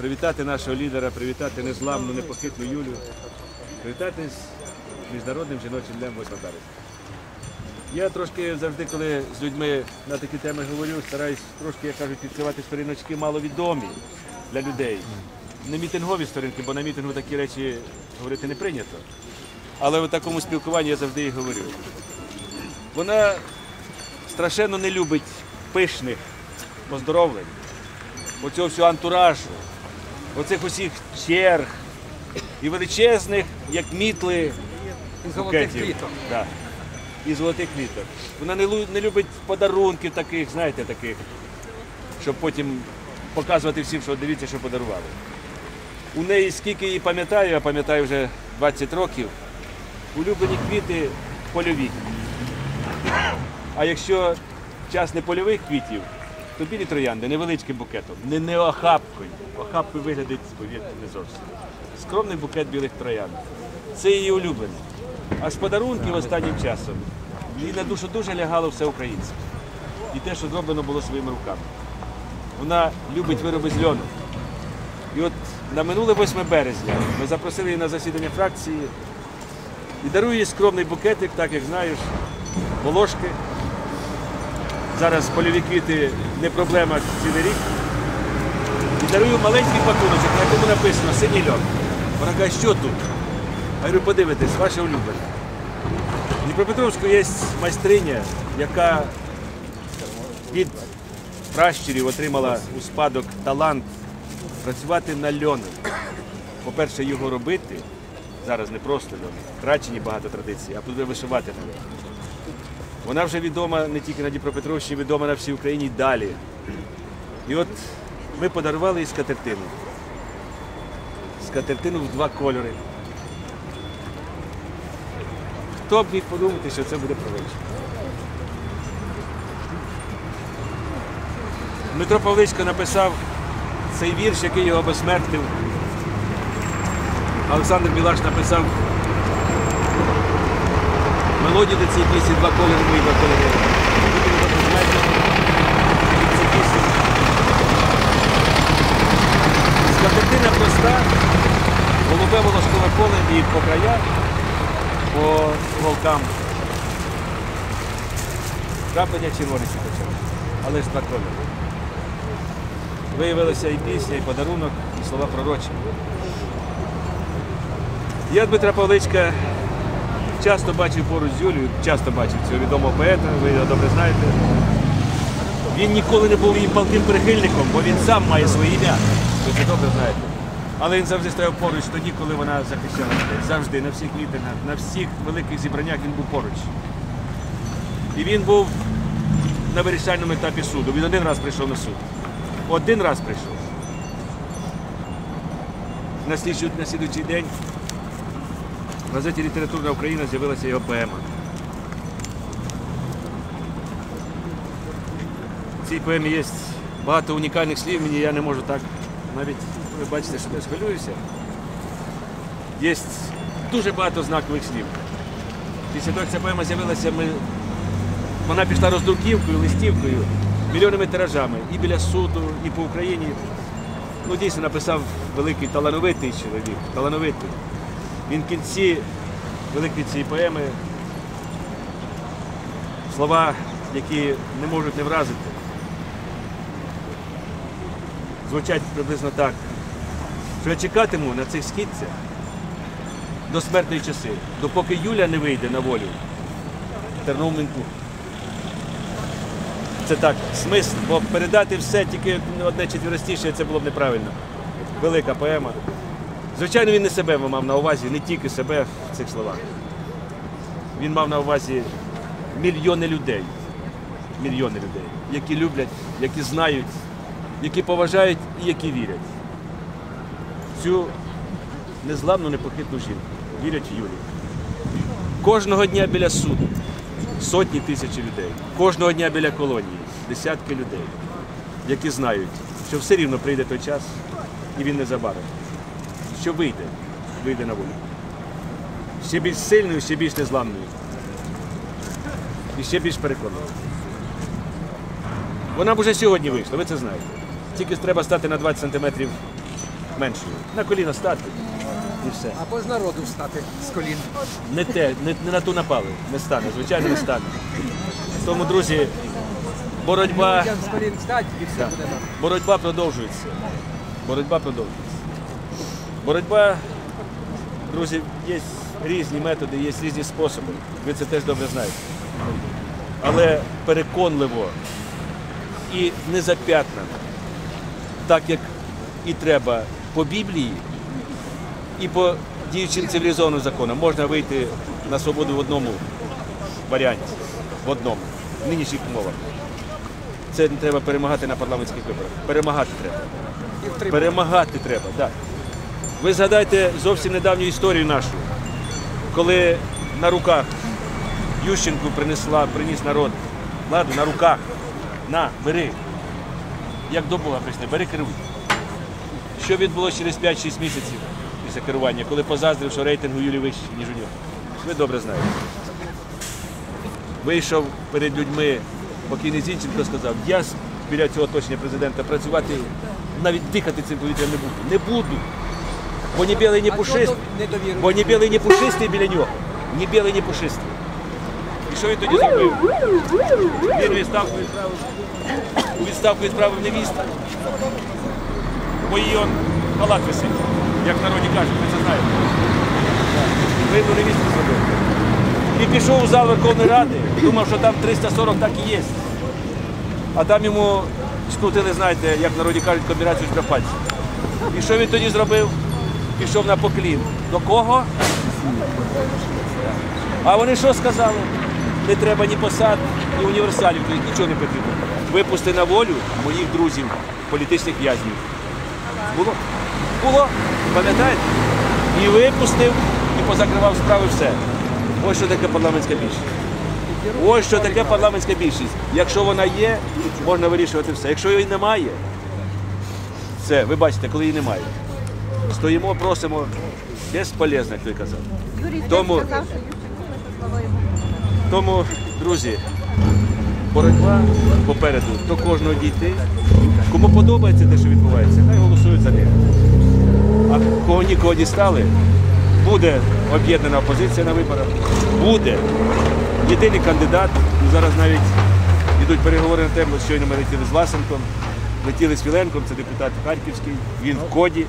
привітати нашого лідера, привітати незламну, непохитну Юлю, привітати з Міжнародним жіночим днем 8 березня. Я трошки завжди, коли з людьми на такі теми говорю, стараюсь трошки, як кажуть, відкривати сторіночки маловідомі для людей. Не мітингові сторінки, бо на мітингу такі речі говорити не прийнято. Але в такому спілкуванні я завжди їх говорю. Вона страшенно не любить пишних поздоровлень, оцього всього антуражу, оцих усіх черг і величезних, як мітли, І золотих букетів. квіток. Да. І золотих квіток. Вона не, не любить подарунків таких, знаєте, таких, щоб потім показувати всім, що дивіться, що подарували. У неї скільки її пам'ятаю, я пам'ятаю вже 20 років, улюблені квіти польові. А якщо час не польових квітів, то білі троянди невеличким букетом, не, не охапкою. Охапкою виглядить, повірте, не зовсім. Скромний букет білих троянд. Це її улюблене. А з подарунків останнім часом їй на душу дуже лягало все українське. І те, що зроблено було своїми руками. Вона любить вироби з льону. І от на минуле 8 березня ми запросили її на засідання фракції і дарую їй скромний букетик, так як знаєш, волошки. Зараз польові квіти не проблема цілий рік. І дарую маленький пакуночок, на якому написано синій льон. Вона каже, що тут? Я говорю, подивитись, ваше улюблене. В Дніпропетровську є майстриня, яка від пращурів отримала у спадок талант працювати на льону. По-перше, його робити зараз не просто льон, в багато традицій, а буде вишивати на льон. Вона вже відома не тільки на Дніпропетровщині, відома на всій Україні далі. І от ми подарували їй скатертину. Скатертину в два кольори. Хто б міг подумати, що це буде провинчик? Дмитро Павличко написав цей вірш, який його безсмертив. Олександр Білаш написав мелодію до цієї пісні два кольори мої два цю пісню. Скатертина проста, голубе волошкове поле і по краях, по волкам. Краплення червониці почали, але ж два кольори. Виявилася і пісня, і подарунок, і слова пророчі. Я Дмитра Павличка часто бачив поруч з Юлією, часто бачив цього відомого поета, ви його добре знаєте. Він ніколи не був її палким прихильником, бо він сам має своє ім'я. Ви це добре знаєте. Але він завжди стояв поруч тоді, коли вона захищала людей. Завжди, на всіх мітингах, на всіх великих зібраннях він був поруч. І він був на вирішальному етапі суду. Він один раз прийшов на суд. Один раз прийшов. На слідчий, день в газеті Літературна Україна з'явилася його поема. В цій поемі є багато унікальних слів, мені я не можу так навіть, ви бачите, що я схвилююся. Є дуже багато знакових слів. Після того, як ця поема з'явилася, ми... вона пішла роздруківкою, листівкою, мільйонними тиражами і біля суду, і по Україні. Ну, дійсно написав великий талановитий чоловік, талановитий. Він в кінці великої цієї поеми слова, які не можуть не вразити, звучать приблизно так, що я чекатиму на цих східцях до смертної часи, допоки Юля не вийде на волю в терновнику. Це так, смисл, бо передати все тільки одне четверостіше, це було б неправильно. Велика поема. Звичайно, він не себе мав на увазі, не тільки себе в цих словах. Він мав на увазі мільйони людей, мільйони людей, які люблять, які знають, які поважають і які вірять. Цю незламну, непохитну жінку. Вірять в Юлію. Кожного дня біля суду сотні тисячі людей. Кожного дня біля колонії десятки людей, які знають, що все рівно прийде той час, і він незабаром. Що вийде, вийде на волю. Ще більш сильною, ще більш незламною. І ще більш переконаною. Вона б уже сьогодні вийшла, ви це знаєте. Тільки треба стати на 20 сантиметрів меншою. На коліна стати і все. Або з народу встати з колін. Не те, не, не на ту напали. Не стане, звичайно, не стане. Тому, друзі, боротьба. З колін встати і все буде. Боротьба продовжується. Боротьба продовжується. Боротьба, друзі, є різні методи, є різні способи. Ви це теж добре знаєте. Але переконливо і незап'ятнано, так як і треба по Біблії, і по діючим цивілізованим законам можна вийти на свободу в одному варіанті, в одному, в нинішніх умовах. Це не треба перемагати на парламентських виборах. Перемагати треба. Перемагати треба, так. Ви згадайте зовсім недавню історію нашу, коли на руках Ющенку принесла, приніс народ владу на руках. На, бери. Як до Бога прийшли, бери керуй. Що відбулося через 5-6 місяців після керування, коли позаздрив, що рейтинг у Юлі вищий, ніж у нього. Ви добре знаєте. Вийшов перед людьми, покійний Зінченко сказав, я біля цього оточення президента працювати, навіть дихати цим повітрям не буду. Не буду. Бо ні білий, ні пушистий. не? Бо ні білий, ні пушистий біля нього. Ні білий, ні пушистий. І що він тоді зробив? Він у відставку відправив. У відставку відправив невісту. Бо її он халат висить, як в народі кажуть, ви це знаєте. Видно невістку зробив. І пішов у зал Верховної Ради, думав, що там 340 так і є. А там йому скрутили, знаєте, як в народі кажуть, комбінацію з. І що він тоді зробив? Пішов на поклін. До кого? А вони що сказали? Не треба ні посад, ні універсалів, то нічого не потрібно. Випусти на волю моїх друзів, політичних в'язнів. Було? Було, пам'ятаєте? І випустив, і позакривав справи все. Ось що таке парламентська більшість. Ось що таке парламентська більшість. Якщо вона є, можна вирішувати все. Якщо її немає, все, ви бачите, коли її немає. Стоїмо, просимо, безполезно, як той казав. Юрій Тому- Тому... сказав, що Ющенко лише слова йому. Тому, друзі, боротьба попереду до кожного дійти. Кому подобається те, що відбувається, хай голосують за них. А кого нікого дістали, буде об'єднана опозиція на виборах, буде єдиний кандидат. Зараз навіть йдуть переговори на тему, щойно ми летіли з Власенком, летіли з Філенком, це депутат Харківський, він в коді.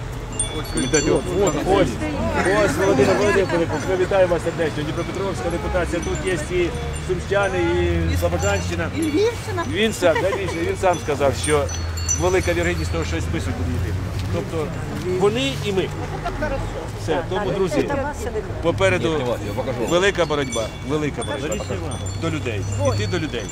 От, от. Ось Володимир Володимирович, ми вітаємо вас сердечно. Дніпропетровська депутація, тут є і Сумщани, і Слобожанщина. І Львівщина. Він сам, да, більше, він сам сказав, що велика вірогідність того, що щось списують буде йти. Тобто вони і ми. Все, тому, друзі, попереду велика боротьба, велика боротьба до людей. Іти до людей.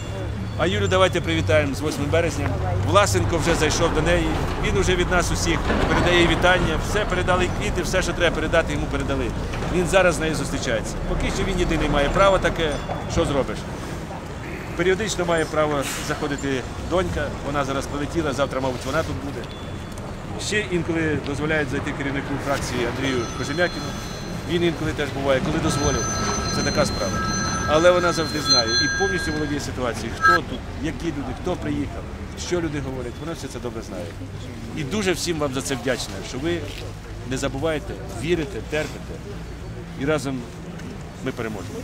А Юлю давайте привітаємо з 8 березня. Власенко вже зайшов до неї. Він вже від нас усіх передає вітання. Все передали квіти, все, що треба передати, йому передали. Він зараз з нею зустрічається. Поки що він єдиний має право таке, що зробиш. Періодично має право заходити донька, вона зараз прилетіла, завтра, мабуть, вона тут буде. Ще інколи дозволяють зайти керівнику фракції Андрію Кожем'якіну. Він інколи теж буває, коли дозволив. Це така справа. Але вона завжди знає і повністю володіє ситуацією, хто тут, які люди, хто приїхав, що люди говорять. Вона все це добре знає. І дуже всім вам за це вдячна, що ви не забуваєте, вірите, терпите. І разом ми переможемо.